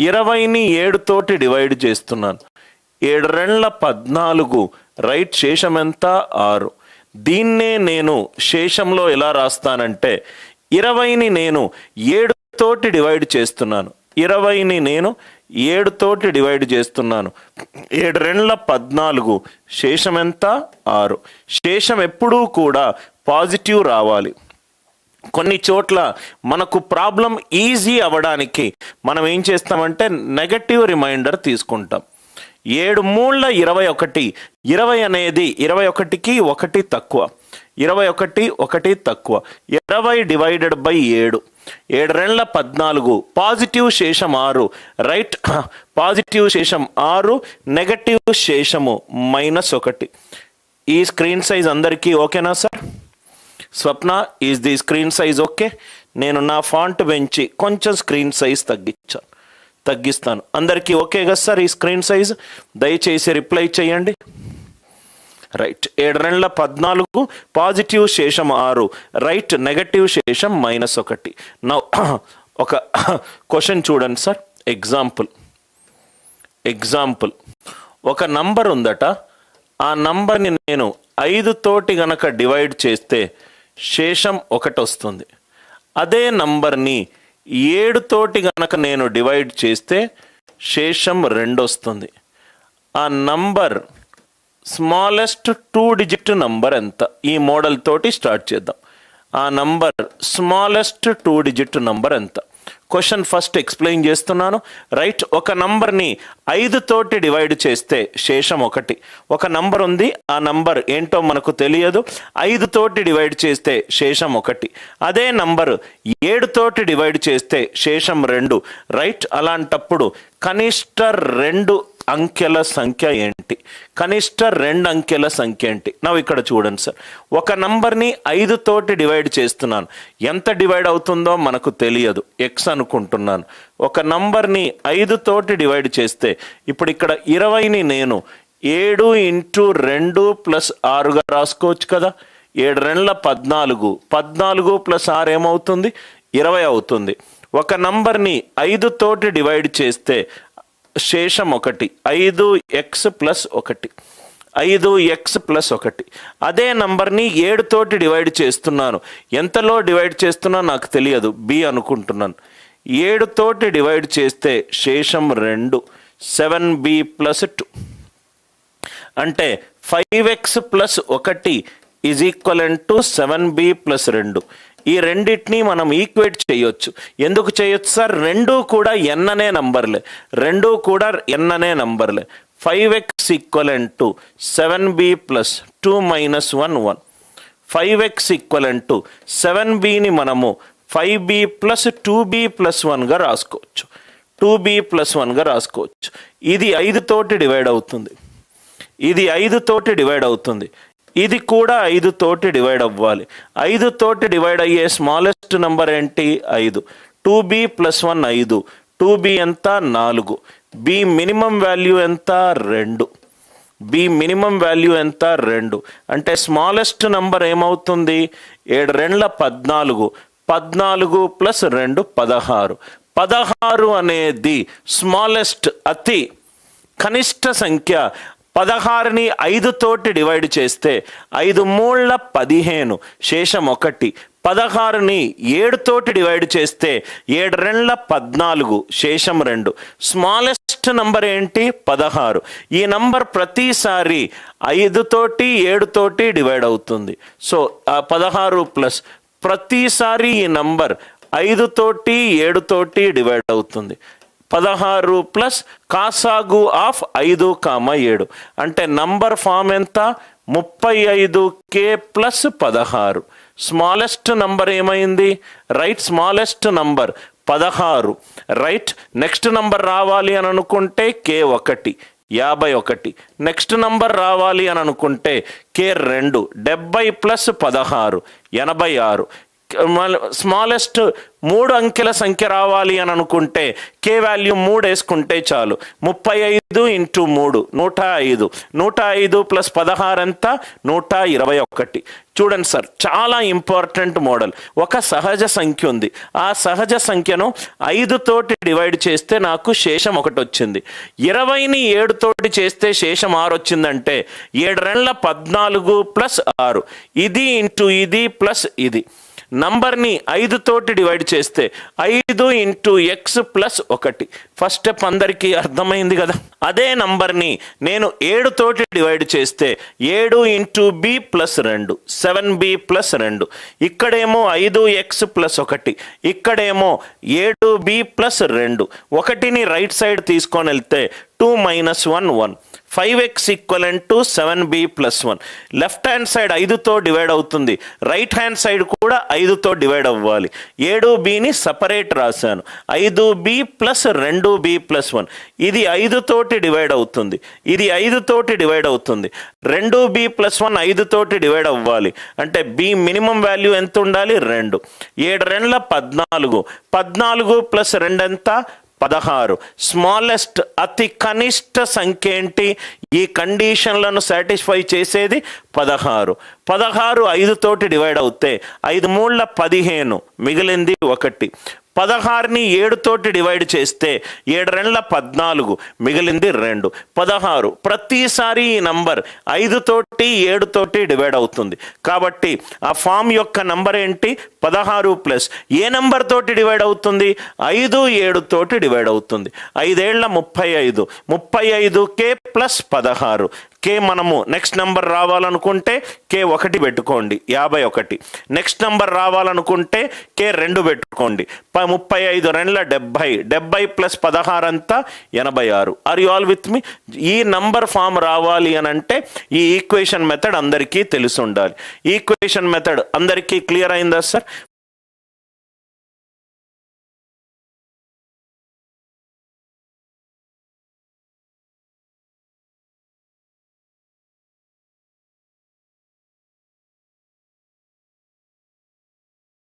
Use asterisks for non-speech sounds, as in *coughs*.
ఇరవైని ఏడుతోటి divide చేస్తున్నాను. ఏడు రెండ్ల పద్నాలుగు రైట్ శేషం ఎంత? ఆరు. దీన్నే నేను శేషంలో ఎలా రాస్తానంటే ఇరవైని నేను ఏడుతోటి డివైడ్ చేస్తున్నాను. ఇరవైని నేను ఏడుతోటి డివైడ్ చేస్తున్నాను. ఏడు రెండ్ల పద్నాలుగు శేషం ఎంత? ఆరు. శేషం ఎప్పుడూ కూడా పాజిటివ్ రావాలి. కొన్ని చోట్ల మనకు ప్రాబ్లం ఈజీ అవ్వడానికి మనం ఏం చేస్తామంటే నెగటివ్ రిమైండర్ తీసుకుంటాం. ఏడు మూళ్ళ ఇరవై ఒకటి ఇరవై అనేది ఇరవై ఒకటికి ఒకటి తక్కువ ఇరవై ఒకటి ఒకటి తక్కువ ఇరవై డివైడెడ్ బై ఏడు ఏడు రెండ్ల పద్నాలుగు పాజిటివ్ శేషం ఆరు రైట్ *clears throat* పాజిటివ్ శేషం ఆరు నెగటివ్ శేషము మైనస్ ఒకటి. ఈ స్క్రీన్ సైజ్ అందరికీ ఓకేనా sir? Swapna is the screen size okay నేను నా ఫాంట్ పెంచి కొంచెం స్క్రీన్ సైజ్ తగ్గించాను తగ్గిస్తాను. అందరికీ ఓకే కదా సార్ ఈ స్క్రీన్ సైజ్ దయచేసి రిప్లై చేయండి. రైట్ ఏడు రెండ్ల పద్నాలుగు పాజిటివ్ శేషం ఆరు రైట్ నెగటివ్ శేషం మైనస్ ఒకటి. నా *coughs* ఒక *coughs* క్వశ్చన్ చూడండి సార్. ఎగ్జాంపుల్ ఎగ్జాంపుల్ ఒక నంబర్ ఉందట. ఆ నంబర్ని నేను ఐదు తోటి గనక డివైడ్ చేస్తే శేషం ఒకటి వస్తుంది అదే నంబర్ని ఏడు తోటి గనక నేను డివైడ్ చేస్తే శేషం రెండు వస్తుంది ఆ number smallest two digit number ఎంత? ఈ మోడల్ తోటి స్టార్ట్ చేద్దాం. ఆ number smallest two digit number ఎంత? క్వశ్చన్ ఫస్ట్ ఎక్స్ప్లెయిన్ చేస్తున్నాను. రైట్ ఒక నంబర్ని ఐదు తోటి డివైడ్ చేస్తే శేషం ఒకటి. ఒక నంబర్ ఉంది ఆ నంబర్ ఏంటో మనకు తెలియదు. ఐదు తోటి డివైడ్ చేస్తే శేషం ఒకటి. అదే నంబర్ ఏడు తోటి డివైడ్ చేస్తే శేషం రెండు. రైట్ అలాంటప్పుడు కనిష్ట రెండు అంకెల సంఖ్య ఏంటి? కనిష్ట రెండు అంకెల సంఖ్య ఏంటి? నా ఇక్కడ చూడండి సార్. ఒక నంబర్ని ఐదు తోటి డివైడ్ చేస్తున్నాను. ఎంత డివైడ్ అవుతుందో మనకు తెలియదు. ఎక్స్ అనుకుంటున్నాను. ఒక నంబర్ని ఐదు తోటి డివైడ్ చేస్తే ఇప్పుడు ఇక్కడ ఇరవైని నేను ఏడు ఇంటూ రెండు ప్లస్ ఆరుగా రాసుకోవచ్చు కదా? ఏడు రెండ్ల పద్నాలుగు. పద్నాలుగు ప్లస్ ఆరు ఏమవుతుంది? ఇరవై అవుతుంది. ఒక నంబర్ని ఐదు తోటి డివైడ్ చేస్తే శేషం ఒకటి ఐదు ఎక్స్ ప్లస్ ఒకటి. ఐదు ఎక్స్ ప్లస్ ఒకటి. అదే నంబర్ని ఏడు తోటి డివైడ్ చేస్తున్నాను. ఎంతలో డివైడ్ చేస్తున్నా నాకు తెలియదు. బి అనుకుంటున్నాను. ఏడు తోటి డివైడ్ చేస్తే శేషం రెండు. Seven B plus two. అంటే ఫైవ్ ఎక్స్ ప్లస్ ఒకటి is equal to seven B plus రెండు. ఈ రెండింటిని మనం ఈక్వేట్ చేయొచ్చు. ఎందుకు చేయొచ్చు సార్? రెండు కూడా ఎన్ అనే నంబర్లే. రెండు కూడా ఎన్ అనే నంబర్లే. Five x equal to seven b plus two minus one one five x equal to seven బిని మనము five b plus two b plus వన్గా రాసుకోవచ్చు. టూ బి ప్లస్ వన్గా రాసుకోవచ్చు. ఇది ఐదు తోటి డివైడ్ అవుతుంది. ఇది ఐదు తోటి డివైడ్ అవుతుంది. ఇది కూడా ఐదు తోటి డివైడ్ అవ్వాలి. ఐదు తోటి డివైడ్ అయ్యే స్మాలెస్ట్ నెంబర్ ఏంటి? ఐదు. టూ బి ప్లస్ వన్ ఐదు. టూ బి ఎంత? నాలుగు. బి మినిమం వాల్యూ ఎంత? రెండు. బి మినిమం వాల్యూ ఎంత? రెండు. అంటే స్మాలెస్ట్ నంబర్ ఏమవుతుంది? ఏడు రెండ్ల పద్నాలుగు. పద్నాలుగు ప్లస్ రెండు పదహారు. పదహారు అనేది స్మాలెస్ట్ అతి కనిష్ట సంఖ్య. పదహారుని ఐదు తోటి డివైడ్ చేస్తే ఐదు మూళ్ళ పదిహేను శేషం ఒకటి. పదహారుని ఏడు తోటి డివైడ్ చేస్తే ఏడు రెండ్ల పద్నాలుగు శేషం రెండు. స్మాలెస్ట్ నంబర్ ఏంటి? పదహారు. ఈ నంబర్ ప్రతిసారి ఐదు తోటి డివైడ్ అవుతుంది. సో పదహారు ప్లస్ ప్రతిసారి ఈ నంబర్ ఐదు తోటి డివైడ్ అవుతుంది. పదహారు ప్లస్ కాసాగు ఆఫ్ ఐదు కామ ఏడు. అంటే నంబర్ ఫామ్ ఎంత? ముప్పై ఐదు కే ప్లస్ పదహారు. స్మాలెస్ట్ నంబర్ ఏమైంది? రైట్ స్మాలెస్ట్ నంబర్ పదహారు. రైట్ నెక్స్ట్ నంబర్ రావాలి అని అనుకుంటే కే ఒకటి యాభై ఒకటి. నెక్స్ట్ నంబర్ రావాలి అని అనుకుంటే కే రెండు డెబ్బై ప్లస్ పదహారు ఎనభై ఆరు. స్మాలెస్ట్ మూడు అంకెల సంఖ్య రావాలి అని అనుకుంటే కే వాల్యూ మూడు వేసుకుంటే చాలు. ముప్పై ఐదు ఇంటూ మూడు నూట ఐదు. నూట ఐదు ప్లస్ పదహారు ఎంత? నూట ఇరవై ఒకటి. చూడండి సార్ చాలా ఇంపార్టెంట్ మోడల్ ఒక సహజ సంఖ్య ఉంది. ఆ సహజ సంఖ్యను ఐదు తోటి డివైడ్ చేస్తే నాకు శేషం ఒకటి వచ్చింది. ఇరవైని ఏడు తోటి చేస్తే శేషం ఆరు వచ్చిందంటే ఏడు రెండ్ల పద్నాలుగు ప్లస్ ఆరు. ఇది ఇంటూ ఇది ప్లస్ ఇది. నంబర్ని ఐదు తోటి డివైడ్ చేస్తే ఐదు ఇంటూ ఎక్స్ ప్లస్ ఒకటి. ఫస్ట్ స్టెప్ అందరికీ అర్థమైంది కదా? అదే నంబర్ని నేను ఏడు తోటి డివైడ్ చేస్తే ఏడు ఇంటూ బి ప్లస్ రెండు సెవెన్ బి ప్లస్ రెండు. ఇక్కడేమో ఐదు ఎక్స్ ప్లస్ ఒకటి ఇక్కడేమో ఏడు బి ప్లస్ రెండు. ఒకటిని రైట్ సైడ్ తీసుకొని వెళ్తే two minus one one. Five x equivalent to seven b plus one left hand side ఐదుతో డివైడ్ అవుతుంది. రైట్ హ్యాండ్ సైడ్ కూడా ఐదుతో డివైడ్ అవ్వాలి. ఏడు బిని సపరేట్ రాశాను. ఐదు బి ప్లస్ రెండు బి ప్లస్ వన్ ఇది ఐదు తోటి డివైడ్ అవుతుంది. ఇది ఐదు తోటి డివైడ్ అవుతుంది. రెండు బి ప్లస్ వన్ ఐదు తోటి డివైడ్ అవ్వాలి. అంటే బి మినిమం వాల్యూ ఎంత ఉండాలి? రెండు. ఏడు రెండ్ల పద్నాలుగు. పద్నాలుగు ప్లస్ రెండు ఎంత? పదహారు. స్మాలెస్ట్ అతి కనిష్ట సంఖ్య ఏంటి? ఈ కండిషన్లను సాటిస్ఫై చేసేది పదహారు. పదహారు ఐదు తోటి డివైడ్ అవుతే ఐదు మూళ్ళ పదిహేను. మిగిలింది ఒకటి. పదహారుని ఏడుతోటి డివైడ్ చేస్తే ఏడు రెండ్ల పద్నాలుగు మిగిలింది రెండు. పదహారు ప్రతిసారి ఈ నంబర్ ఐదు తోటి డివైడ్ అవుతుంది. కాబట్టి ఆ ఫామ్ యొక్క నంబర్ ఏంటి? పదహారు ప్లస్. ఏ నంబర్ తోటి డివైడ్ అవుతుంది? ఐదు ఏడుతోటి డివైడ్ అవుతుంది. ఐదేళ్ళ ముప్పై ఐదు. ముప్పై ఐదు కే ప్లస్ పదహారు. కే మనము నెక్స్ట్ నెంబర్ రావాలనుకుంటే కే ఒకటి పెట్టుకోండి యాభై ఒకటి. నెక్స్ట్ నెంబర్ రావాలనుకుంటే కే రెండు పెట్టుకోండి. ముప్పై ఐదు రెండ్ల డెబ్బై డెబ్బై ప్లస్ పదహారు అంతా ఎనభై ఆరు. Are you all with me ఈ నంబర్ ఫామ్ రావాలి అని అంటే ఈ ఈక్వేషన్ మెథడ్ అందరికీ తెలిసి ఉండాలి ఈక్వేషన్ మెథడ్ అందరికీ క్లియర్ అయిందా సార్